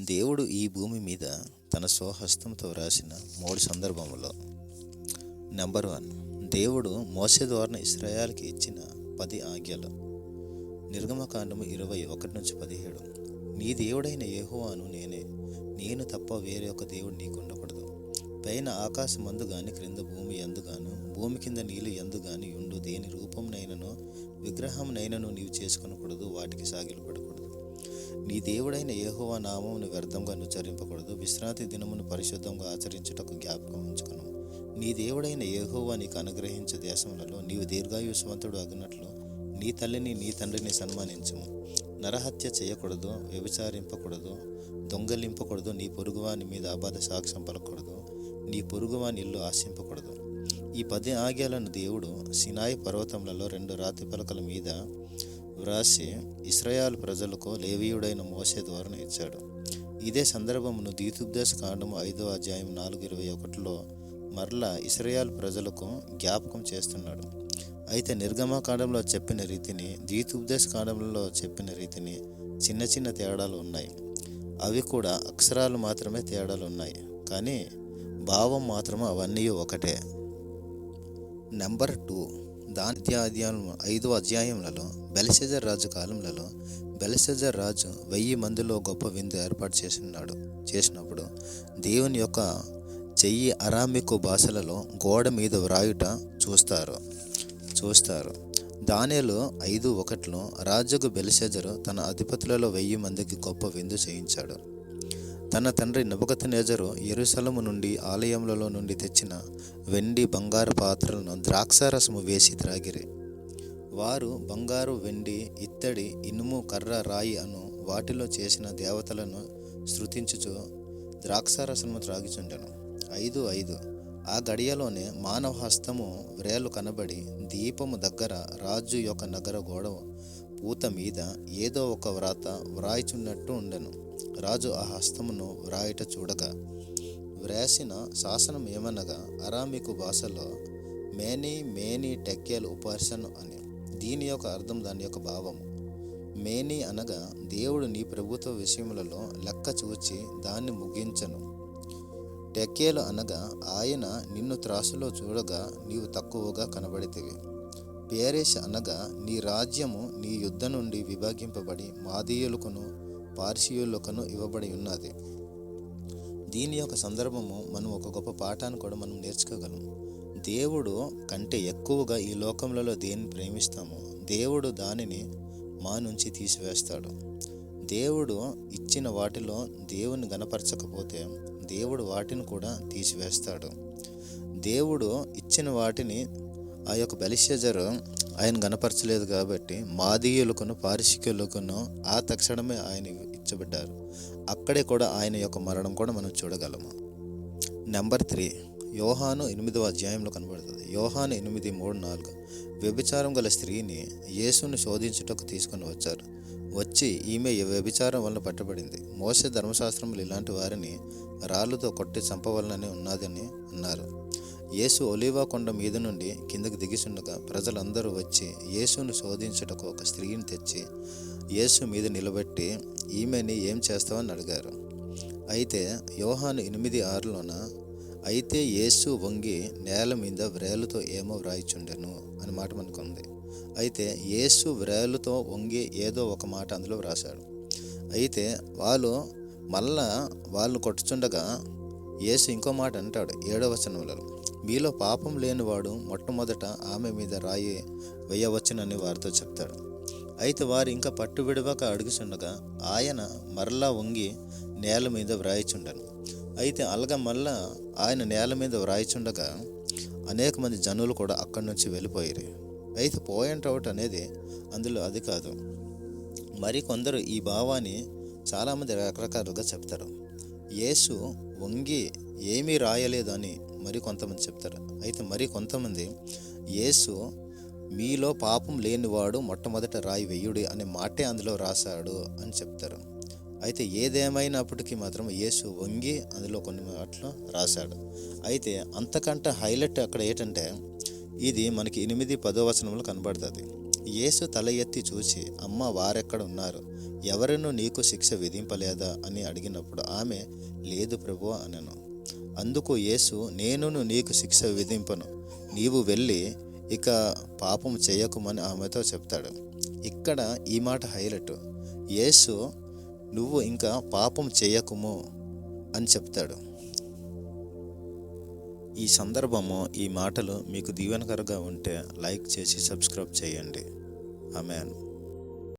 దేవుడు ఈ భూమి మీద తన స్వహస్తంతో వ్రాసిన మూడు సందర్భములో. నెంబర్ వన్ దేవుడు మోసే ద్వారా ఇస్రాయాల్కి ఇచ్చిన పది ఆజ్ఞలు. నిర్గమకాండము ఇరవై ఒకటి నుంచి పదిహేడు. నీ దేవుడైన యెహోవాను నేనే నేను తప్ప వేరే ఒక దేవుడు నీకు ఉండకూడదు. పైన ఆకాశమందు గాని క్రింద భూమి ఎందుగాను భూమి కింద నీళ్ళు ఎందుగాని ఉండు. దేని రూపంనైనను విగ్రహంనైనను నీవు చేసుకొనకూడదు. వాటికి సాగిలపడకూడదు. నీ దేవుడైన ఏహోవా నామమును వ్యర్థంగా నుచరింపకూడదు విశ్రాంతి దినమును పరిశుద్ధంగా ఆచరించుటకు జ్ఞాపకం ఉంచుకును. నీ దేవుడైన ఏహోవా నీకు అనుగ్రహించే దేశములలో నీవు దీర్ఘాయుష్మంతుడు అగినట్లు నీ తల్లిని నీ తండ్రిని సన్మానించుము. నరహత్య చేయకూడదు వ్యభిచారింపకూడదు దొంగలింపకూడదు నీ పొరుగువాని మీద అబద్ధ సాక్ష్యం పలకూడదు నీ పొరుగువాని ఇల్లు ఆశింపకూడదు. ఈ పది ఆజ్ఞలను దేవుడు సినాయి పర్వతములలో రెండు రాతి పలకల మీద వ్రాసి ఇస్రాయాల్ ప్రజలకు లేవీయుడైన మోసే ద్వారా ఇచ్చాడు. ఇదే సందర్భమును దీతుపదేశ కాండము ఐదో అధ్యాయం నాలుగు ఇరవై ఒకటిలో మరలా ఇస్రాయాల్ ప్రజలకు జ్ఞాపకం చేస్తున్నాడు. అయితే నిర్గమకాండంలో చెప్పిన రీతిని దీతుపదేశ కాండంలో చెప్పిన రీతిని చిన్న చిన్న తేడాలు ఉన్నాయి. అవి కూడా అక్షరాలు మాత్రమే తేడాలు ఉన్నాయి. కానీ భావం మాత్రం అవన్నీ ఒకటే. Number two. దాని అధ్యాయం ఐదు అధ్యాయములలో బెలసెజర్ రాజు కాలంలో బెలసెజర్ రాజు వెయ్యి మందిలో గొప్ప విందు ఏర్పాటు చేసినాడు. చేసినప్పుడు దేవుని యొక్క చెయ్యి అరామికు భాషలలో గోడ మీద వ్రాయుట చూస్తారు. చూస్తారు. దానిలో ఐదు ఒకటిలో రాజుకు బెలిసెజరు తన అధిపతులలో వెయ్యి మందికి గొప్ప విందు చేయించాడు. తన తండ్రి నబగతనేజరు ఎరుసలము నుండి ఆలయములలో నుండి తెచ్చిన వెండి బంగారు పాత్రలను ద్రాక్షారసము వేసి త్రాగిరి. వారు బంగారు వెండి ఇత్తడి ఇనుము కర్ర రాయి అను వాటిలో చేసిన దేవతలను శృతించుచు ద్రాక్షారసము త్రాగిచుండెను. ఐదు ఐదు. ఆ గడియలోనే మానవ హస్తము వ్రేలు కనబడి దీపము దగ్గర రాజు యొక్క నగర గోడ ఊత మీద ఏదో ఒక వ్రాత వ్రాయిచున్నట్టు ఉండెను. రాజు ఆ హస్తమును వ్రాయట చూడగా వ్రాసిన శాసనం ఏమనగా అరామికు భాషలో మేనీ మేనీ టెక్కేల్ ఉపాసను అని. దీని యొక్క అర్థం దాని యొక్క భావము. మేనీ అనగా దేవుడు నీ ప్రభుత్వ విషయములలో లెక్క చూచి దాన్ని ముగించను. టెక్కేలు అనగా ఆయన నిన్ను త్రాసులో చూడగా నీవు తక్కువగా కనబడితివి. పేరేష్ అనగా నీ రాజ్యము నీ యుద్ధ నుండి విభాగింపబడి మాదీయులకును పార్షియులకును ఇవ్వబడి ఉన్నది. దీని యొక్క సందర్భము మనం ఒక గొప్ప పాఠాన్ని కూడా మనం నేర్చుకోగలం. దేవుడు కంటే ఎక్కువగా ఈ లోకములలో దేన్ని ప్రేమిస్తామో దేవుడు దానిని మా నుంచి తీసివేస్తాడు. దేవుడు ఇచ్చిన వాటిలో దేవుని గనపరచకపోతే దేవుడు వాటిని కూడా తీసివేస్తాడు. దేవుడు ఇచ్చిన వాటిని ఆ యొక్క బలిషజరు ఆయన గనపరచలేదు కాబట్టి మాదీయులకును పారిశికులకును ఆ తక్షణమే ఆయన ఇచ్చబడ్డారు. అక్కడే కూడా ఆయన యొక్క మరణం కూడా మనం చూడగలము. నెంబర్ త్రీ యోహాను ఎనిమిదవ అధ్యాయంలో కనబడుతుంది. యోహాను ఎనిమిది మూడు నాలుగు. వ్యభిచారం గల స్త్రీని యేసును శోధించుటకు తీసుకొని వచ్చారు. వచ్చి ఈమె వ్యభిచారం వలన పట్టబడింది. మోస ధర్మశాస్త్రములు ఇలాంటి వారిని రాళ్ళతో కొట్టి చంపవలనని ఉన్నదని అన్నారు. యేసు ఒలివా కొండ మీద నుండి కిందకి దిగిసుండగా ప్రజలందరూ వచ్చి యేసును శోధించుటకు ఒక స్త్రీని తెచ్చి యేసు మీద నిలబెట్టి ఈమెని ఏం చేస్తావని అడిగారు. అయితే యోహాను ఎనిమిది ఆరులోన అయితే యేసు వంగి నేల మీద వ్రేలుతో ఏమో వ్రాయిచుండెను అని మాట మనకు ఉంది అయితే యేసు వ్రేలుతో వంగి ఏదో ఒక మాట అందులో వ్రాశాడు. అయితే వాళ్ళు మళ్ళా వాళ్ళు కొట్టుచుండగా యేసు ఇంకో మాట అంటాడు ఏడవ వచనంలో. మీలో పాపం లేనివాడు మొట్టమొదట ఆమె మీద రాయి వేయవచ్చునని వారితో చెప్తాడు. అయితే వారు ఇంకా పట్టు విడవక అడుగుచుండగా ఆయన మరలా వంగి నేల మీద వ్రాయిచుండను. అయితే అలగ మళ్ళా ఆయన నేల మీద వ్రాయిచుండగా అనేక మంది జనులు కూడా అక్కడి నుంచి వెళ్ళిపోయారు. అయితే పాయింట్ అవుట్ అనేది అందులో అది కాదు. మరి కొందరు ఈ భావాన్ని చాలామంది రకరకాలుగా చెప్తారు. యేసు వంగి ఏమీ రాయలేదు అని మరి కొంతమంది చెప్తారు. అయితే మరి కొంతమంది యేసు మీలో పాపం లేనివాడు మొట్టమొదట రాయి వెయ్యుడి అనే మాటే అందులో రాశాడు అని చెప్తారు. అయితే ఏదేమైనప్పటికీ మాత్రం యేసు వంగి అందులో కొన్ని మాటలు రాశాడు. అయితే అంతకంటే హైలైట్ అక్కడ ఏంటంటే ఇది మనకి ఎనిమిది పదో వచనంలో కనబడుతుంది. యేసు తల ఎత్తి చూసి అమ్మ వారెక్కడ ఉన్నారు ఎవరినూ నీకు శిక్ష విధింపలేదా? అని అడిగినప్పుడు ఆమె లేదు ప్రభు అనను. అందుకు యేసు నేనును నీకు శిక్ష విధింపను. నీవు వెళ్ళి ఇక పాపం చేయకుమని ఆమెతో చెప్తాడు. ఇక్కడ ఈ మాట హైలైట్. యేసు నువ్వు ఇంకా పాపం చేయకుము అని చెప్తాడు. ఈ సందర్భము ఈ మాటలు మీకు దీవెనకరంగా ఉంటే లైక్ చేసి సబ్స్క్రైబ్ చేయండి. ఆమెన్.